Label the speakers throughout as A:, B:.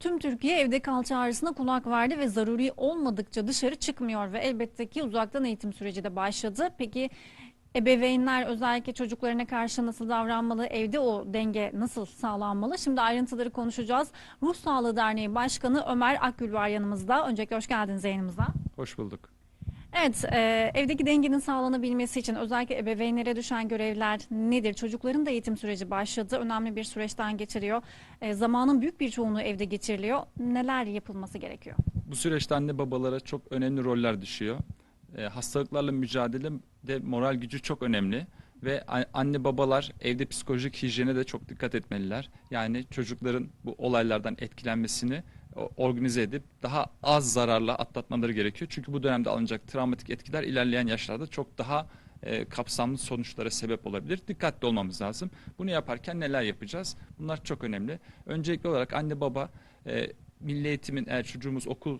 A: Tüm Türkiye evde kal çağrısına kulak verdi ve zaruri olmadıkça dışarı çıkmıyor ve elbette ki uzaktan eğitim süreci de başladı. Peki ebeveynler özellikle çocuklarına karşı nasıl davranmalı, evde o denge nasıl sağlanmalı? Şimdi ayrıntıları konuşacağız. Ruh Sağlığı Derneği Başkanı Ömer Akgül var yanımızda. Öncelikle hoş geldiniz yayınımıza.
B: Hoş bulduk.
A: Evet, e, evdeki dengenin sağlanabilmesi için özellikle ebeveynlere düşen görevler nedir? Çocukların da eğitim süreci başladı. Önemli bir süreçten geçiriyor. E, zamanın büyük bir çoğunluğu evde geçiriliyor. Neler yapılması gerekiyor?
B: Bu süreçte anne babalara çok önemli roller düşüyor. Ee, hastalıklarla mücadelede moral gücü çok önemli ve anne babalar evde psikolojik hijyene de çok dikkat etmeliler. Yani çocukların bu olaylardan etkilenmesini organize edip daha az zararla atlatmaları gerekiyor. Çünkü bu dönemde alınacak travmatik etkiler ilerleyen yaşlarda çok daha e, kapsamlı sonuçlara sebep olabilir. Dikkatli olmamız lazım. Bunu yaparken neler yapacağız? Bunlar çok önemli. Öncelikli olarak anne baba e, milli eğitimin eğer çocuğumuz okul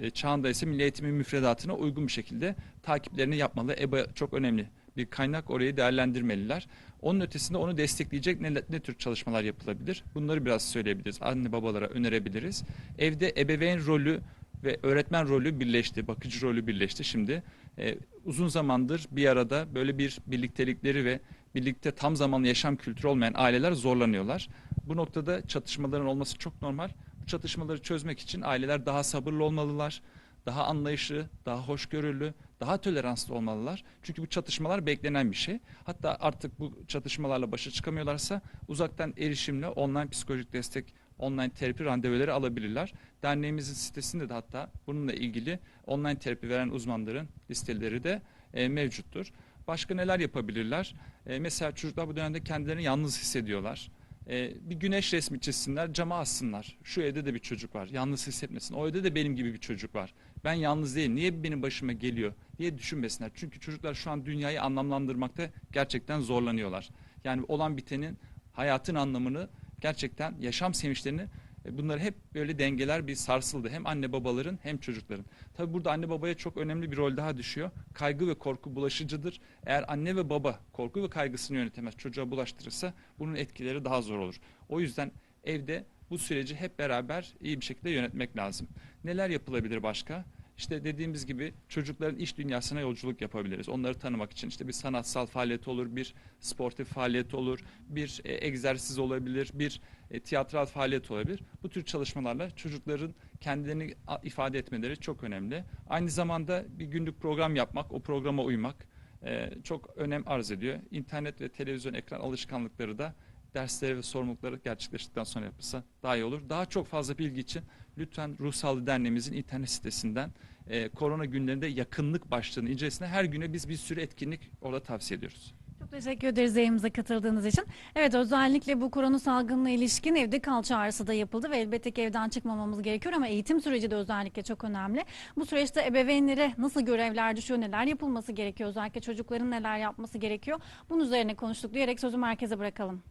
B: e, çağında milli eğitimin müfredatına uygun bir şekilde takiplerini yapmalı. EBA çok önemli bir kaynak orayı değerlendirmeliler. Onun ötesinde onu destekleyecek ne, ne tür çalışmalar yapılabilir? Bunları biraz söyleyebiliriz. Anne babalara önerebiliriz. Evde ebeveyn rolü ve öğretmen rolü birleşti, bakıcı rolü birleşti şimdi. e, uzun zamandır bir arada böyle bir birliktelikleri ve birlikte tam zamanlı yaşam kültürü olmayan aileler zorlanıyorlar. Bu noktada çatışmaların olması çok normal. Bu çatışmaları çözmek için aileler daha sabırlı olmalılar, daha anlayışlı, daha hoşgörülü, daha toleranslı olmalılar. Çünkü bu çatışmalar beklenen bir şey. Hatta artık bu çatışmalarla başa çıkamıyorlarsa uzaktan erişimle online psikolojik destek, online terapi randevuları alabilirler. Derneğimizin sitesinde de hatta bununla ilgili online terapi veren uzmanların listeleri de e, mevcuttur. Başka neler yapabilirler? E, mesela çocuklar bu dönemde kendilerini yalnız hissediyorlar. E, bir güneş resmi çizsinler, cama assınlar. Şu evde de bir çocuk var, yalnız hissetmesin. O evde de benim gibi bir çocuk var. Ben yalnız değilim, niye benim başıma geliyor diye düşünmesinler. Çünkü çocuklar şu an dünyayı anlamlandırmakta gerçekten zorlanıyorlar. Yani olan bitenin, hayatın anlamını, gerçekten yaşam sevinçlerini e, bunları hep böyle dengeler bir sarsıldı. Hem anne babaların hem çocukların. Tabi burada anne babaya çok önemli bir rol daha düşüyor. Kaygı ve korku bulaşıcıdır. Eğer anne ve baba korku ve kaygısını yönetemez, çocuğa bulaştırırsa bunun etkileri daha zor olur. O yüzden evde bu süreci hep beraber iyi bir şekilde yönetmek lazım. Neler yapılabilir başka? İşte dediğimiz gibi çocukların iş dünyasına yolculuk yapabiliriz. Onları tanımak için işte bir sanatsal faaliyet olur, bir sportif faaliyet olur, bir e, egzersiz olabilir, bir e, tiyatral faaliyet olabilir. Bu tür çalışmalarla çocukların kendilerini ifade etmeleri çok önemli. Aynı zamanda bir günlük program yapmak, o programa uymak e, çok önem arz ediyor. İnternet ve televizyon ekran alışkanlıkları da dersleri ve sorumlulukları gerçekleştikten sonra yapılsa daha iyi olur. Daha çok fazla bilgi için lütfen Ruh Sağlığı Derneğimizin internet sitesinden e, korona günlerinde yakınlık başlığını incelesine her güne biz bir sürü etkinlik orada tavsiye ediyoruz.
A: Çok teşekkür ederiz yayınımıza katıldığınız için. Evet özellikle bu korona salgınına ilişkin evde kal çağrısı da yapıldı ve elbette ki evden çıkmamamız gerekiyor ama eğitim süreci de özellikle çok önemli. Bu süreçte ebeveynlere nasıl görevler düşüyor, neler yapılması gerekiyor, özellikle çocukların neler yapması gerekiyor bunun üzerine konuştuk diyerek sözü merkeze bırakalım.